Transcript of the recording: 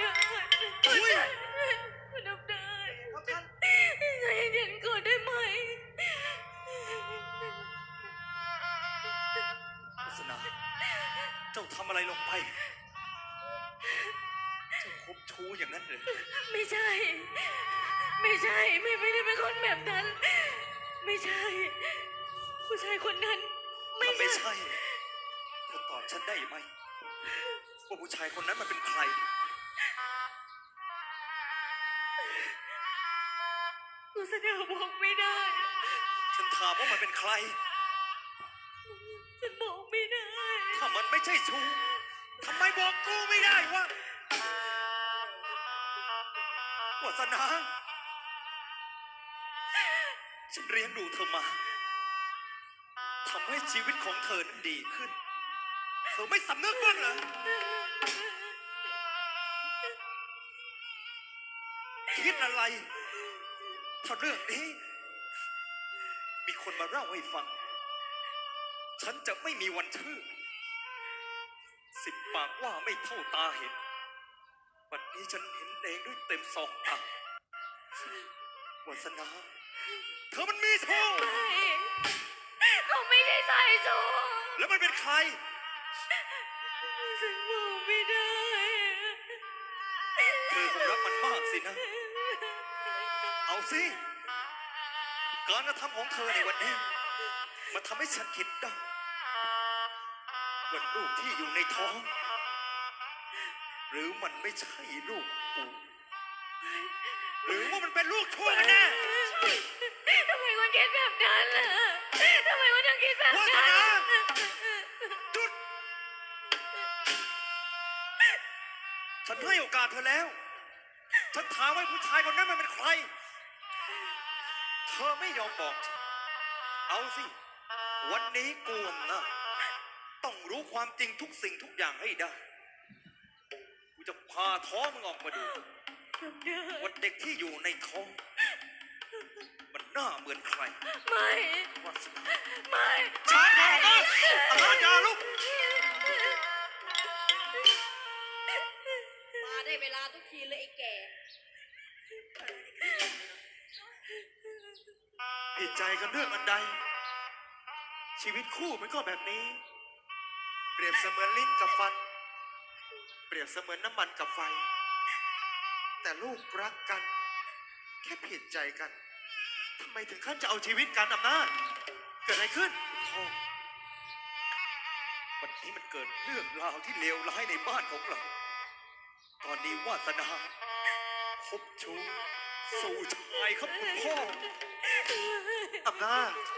เดินด้ย คุณดำยับย็นก่อนได้ไหม ลักษณเจ้าทำอะไรลงไป เจ้าคบชู้อย่างนั้นเลยไม่ใช่ ไม่ใช่ ไม่ได้เป็นคนแบบนั้น ไม่ใช่ ผู้ชายคนนั้น ไม่ไม่ใช่ ใช่ตอบฉันได้ไหมว่าผู้ชายคนนั้นมันเป็นใคร เสนอบอกไม่ได้ ฉันถามว่ามันเป็นใคร ฉันบอกไม่ได้ ถ้ามันไม่ใช่ชู้ทำไมบอกกูไม่ได้วะวาสนา ฉันเลี้ยงดูเธอมาทำให้ชีวิตของเธอนั้นดีขึ้น เธอไม่สำนึกบ้างเหรอคิดอะไร ถ้าเรื่องนี้ มีคนมาเล่าให้ฟัง ฉันจะไม่มีวันเชื่อสิบปากว่าไม่เท่าตาเห็น วันนี้ฉันเห็นเองด้วยเต็มสองตาวาสนา เธอมันมีชู้ไม่เขาไม่ได้ใส่สูทแล้วมันเป็นใคร ฉันบอกไม่ได้ เธอคงรักมันมากสินะเอา สิ การกระทำของเธอในวันนี้ มันทำให้ฉันคิดได้ว่าลูกที่อยู่ในท้อง หรือมันไม่ใช่ลูกกูหรือว่ามันเป็นลูกชั่วกันแน่ทำไมคนคิดแบบนั้นล่ะทำไมคนถึงคิดแบบวาสนั้นนาจุดฉันให้โอกาสเธอแล้ว ฉันถามว่าผู้ชายคนนั้นมันเป็นใคร เธอไม่ยอมบอกฉันเอาสิ วันนี้กูนะต้องรู้ความจริงทุกสิ่งทุกอย่างให้ได้ กูจะพาท้องมึงออกมาดูว่าเด็กที่อยู่ในท้อง มันหน้าเหมือนใคร ไม่วาสนาไม่ช้าก่อนนะอาหารยาลูก มาได้เวลาทุกทีเลยไอ้แก่ ผิดใจกันเรื่องอันใด ชีวิตคู่มันก็แบบนี้ เปรียบเสมือนลิ้นกับฟัน เปรียบเสมือนน้ำมันกับไฟ แต่ลูกรักกัน แค่ผิดใจกันทำไมถึงขั้นจะเอาชีวิตกันอำนาจเกิดอะไรขึ้นพ่อวันนี้มันเกิดเรื่องราวที่เลวร้ายในบ้านของเรา ตอนนี้วาสนาคบชู้สู่ชายครับคุณพ่อ อำนาจ